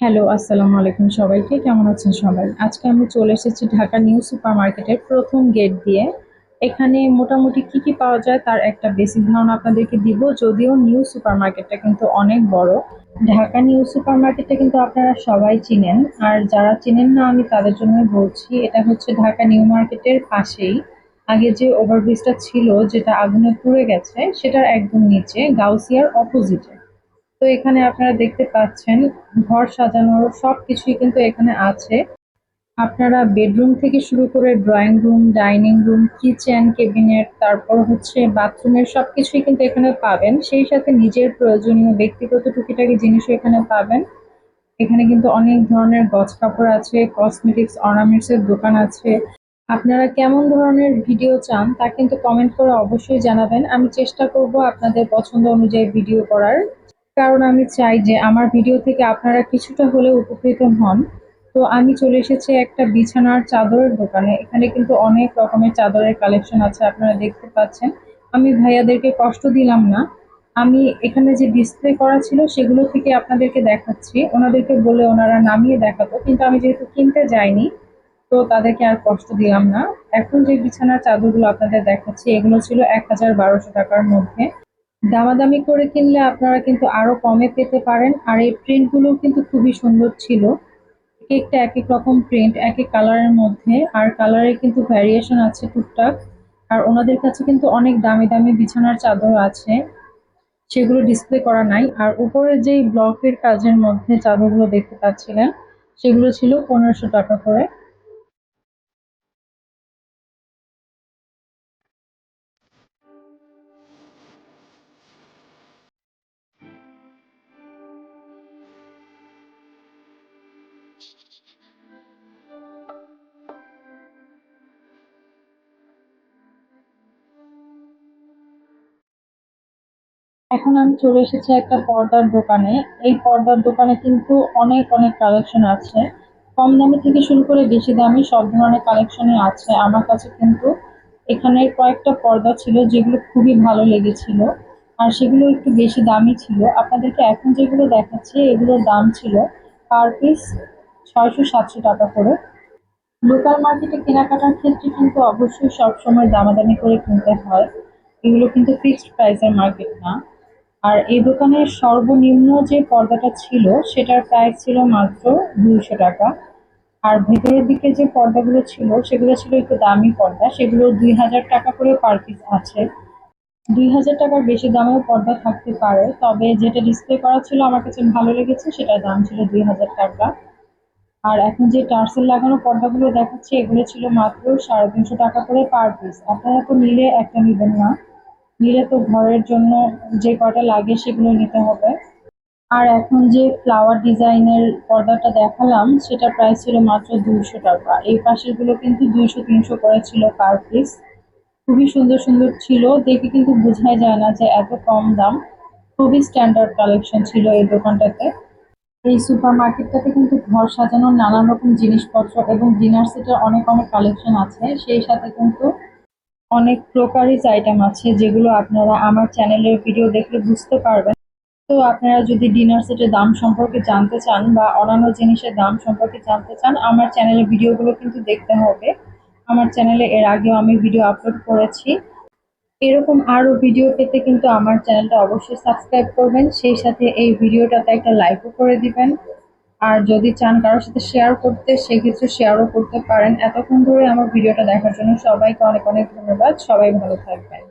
Hello আসসালামু আলাইকুম সবাইকে। কেমন আছেন সবাই? আজকে আমি চলে এসেছি ঢাকা নিউ সুপার মার্কেটের প্রথম গেট দিয়ে। এখানে মোটামুটি কি কি পাওয়া যায় তার একটা বেসিক ধারণা আপনাদেরকে দিব, যদিও নিউ সুপার মার্কেটটা কিন্তু অনেক বড়। ঢাকা নিউ সুপার মার্কেটটা কিন্তু আপনারা সবাই চিনেন, আর যারা চিনেন না আমি তাদের জন্য বলছি, এটা হচ্ছে ঢাকা নিউ মার্কেটের পাশেই। আগে যে ওভারব্রিজটা ছিল, যেটা আগুনে পুড়ে গেছে, সেটার একদম নিচে, গাউসিয়ার অপোজিটে। তো এখানে আপনারা দেখতে পাচ্ছেন, ঘর সাজানোর সব কিছুই কিন্তু এখানে আছে। আপনারা বেডরুম থেকে শুরু করে drawing room, dining room, kitchen cabinet তারপর হচ্ছে বাথরুমের সব কিছুই কিন্তু এখানে পাবেন। সেই সাথে নিজের প্রয়োজনীয় ব্যক্তিগত টুকিটাকি জিনিসও এখানে পাবেন। এখানে কিন্তু অনেক ধরনের গছ কাপড় আছে কসমেটিক্স অর্নামেন্টস এর দোকান আছে। আপনারা কেমন ধরনের ভিডিও চান তা কিন্তু কমেন্ট করে অবশ্যই জানাবেন। আমি চেষ্টা করব আপনাদের পছন্দ অনুযায়ী ভিডিও করার। কারণ আমি চাই যে আমার ভিডিও থেকে আপনারা কিছুটা হলেও উপকৃত হন। তো আমি চলে এসেছি একটা বিছানার চাদরের দোকানে। এখানে কিন্তু অনেক রকমের চাদরের কালেকশন আছে, আপনারা দেখতে পাচ্ছেন। আমি ভাইয়াদেরকে কষ্ট দিলাম না। আমি এখানে যে ডিসপ্লে করা ছিল সেগুলো থেকে আপনাদেরকে দেখাচ্ছি। ওনাদেরকে বলে ওনারা নামিয়ে দেখাতো, কিন্তু আমি যেহেতু কিনতে যাইনি, তো তাদেরকে আর কষ্ট দিলাম না। এখন যে বিছানার চাদরগুলো আপনাদের দেখাচ্ছি, এগুলো ছিল এক হাজার বারোশো টাকার মধ্যে। দামাদামি করে কিনলে আপনারা কিন্তু আরও কমে পেতে পারেন। আর এই প্রিন্টগুলো কিন্তু খুবই সুন্দর ছিল। এক একটা এক এক রকম প্রিন্ট এক এক কালারের মধ্যে। আর কালারে কিন্তু ভ্যারিয়েশন আছে টুকটাক। আর ওনাদের কাছে কিন্তু অনেক দামি দামি বিছানার চাদর আছে। সেগুলো ডিসপ্লে করা নাই। আর উপরে যেই ব্লকের কাজের মধ্যে চাদরগুলো দেখতে পাচ্ছিলেন, সেগুলো ছিল পনেরোশো টাকা করে। এখন আমি চলে এসেছি একটা পর্দার দোকানে। এই পর্দার দোকানে কিন্তু অনেক অনেক কালেকশন আছে। কম দামি থেকে শুরু করে বেশি দামি সব ধরনের কালেকশনই আছে। আমার কাছে কিন্তু এখানে কয়েকটা পর্দা ছিল যেগুলো খুবই ভালো লেগেছিল আর সেগুলো একটু বেশি দামি ছিল। আপনাদেরকে এখন যেগুলো দেখাচ্ছি, এগুলোর দাম ছিল পার পিস ছয়শো সাতশো টাকা করে। লোকাল মার্কেটে কেনাকাটার ক্ষেত্রে কিন্তু অবশ্যই সবসময় দামাদামি করে কিনতে হয়। এগুলো কিন্তু ফিক্সড প্রাইসের মার্কেট না। আর এই দোকানের সর্বনিম্ন যে পর্দাটা ছিল, সেটার প্রাইস ছিল মাত্র দুইশো টাকা। আর ভেতরের দিকে যে পর্দাগুলো ছিল, সেগুলো ছিল একটু দামি পর্দা। সেগুলো দুই হাজার টাকা করে পার পিস আছে। দুই হাজার টাকার বেশি দামেও পর্দা থাকতে পারে। তবে যেটা ডিসপ্লে করা ছিল, আমার কাছে ভালো লেগেছে, সেটার দাম ছিল দুই হাজার টাকা। আর এখন যে টার্সেল লাগানো পর্দাগুলো দেখাচ্ছে, এগুলো ছিল মাত্র সাড়ে তিনশো টাকা করে পার পিস আপনারা তো নিলে একটা নেবেন না। নিলে তো ঘরের জন্য যে কটা লাগে সেগুলো নিতে হবে। আর এখন যে ফ্লাওয়ার ডিজাইনের পর্দাটা দেখালাম, সেটা প্রাইস ছিল মাত্র দুইশো টাকা। এই পাশেরগুলো কিন্তু দুইশো, তিনশো করে ছিল পার পিস খুবই সুন্দর সুন্দর ছিল। দেখে কিন্তু বোঝাই যায় না যে এত কম দাম। খুবই স্ট্যান্ডার্ড কালেকশন ছিল এই দোকানটাতে। এই সুপার মার্কেটটাতে কিন্তু ঘর সাজানোর নানান রকম জিনিসপত্র এবং ডিনার সেটের অনেক অনেক কালেকশন আছে। সেই সাথে কিন্তু অনেক ক্রোকারিজ আইটেম আছে যেগুলো আপনারা আমার চ্যানেলের ভিডিও দেখলে বুঝতে পারবেন। তো আপনারা যদি ডিনার সেটের দাম সম্পর্কে জানতে চান বা অন্যান্য জিনিসের দাম সম্পর্কে জানতে চান, আমার চ্যানেলের ভিডিওগুলো কিন্তু দেখতে হবে। আমার চ্যানেলে এর আগেও আমি ভিডিও আপলোড করেছি। এরকম আরও ভিডিও পেতে কিন্তু আমার চ্যানেলটা অবশ্যই সাবস্ক্রাইব করবেন। সেই সাথে এই ভিডিওটাতে একটা লাইকও করে দিবেন। আর যদি চান কারোর সাথে শেয়ার করতে, সেক্ষেত্রে শেয়ারও করতে পারেন। এতক্ষণ ধরে আমার ভিডিওটা দেখার জন্য সবাইকে অনেক অনেক ধন্যবাদ। সবাই ভালো থাকবেন।